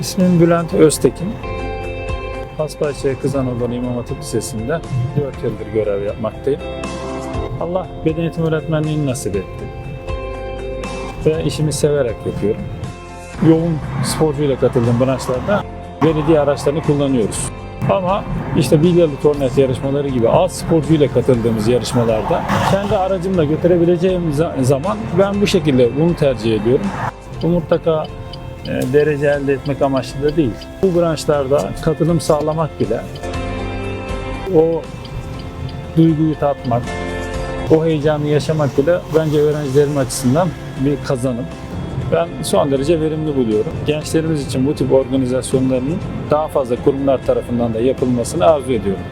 İsmim Bülent Öztekin. Paspaçya Kızanoğlu İmam Hatip Lisesi'nde 4 yıldır görev yapmaktayım. Allah beden eğitimi öğretmenliğini nasip etti. Ve işimi severek yapıyorum. Yoğun sporcuyla katıldığım branşlarda belediye araçlarını kullanıyoruz. Ama işte bilyalı tornet yarışmaları gibi az sporcuyla katıldığımız yarışmalarda kendi aracımla götürebileceğim za- zaman ben bu şekilde bunu tercih ediyorum. Bu mutlaka derece elde etmek amaçlı da değil. Bu branşlarda katılım sağlamak bile o duyguyu tatmak, o heyecanı yaşamak bile bence öğrencilerim açısından bir kazanım. Ben son derece verimli buluyorum. Gençlerimiz için bu tip organizasyonların daha fazla kurumlar tarafından da yapılmasını arzu ediyorum.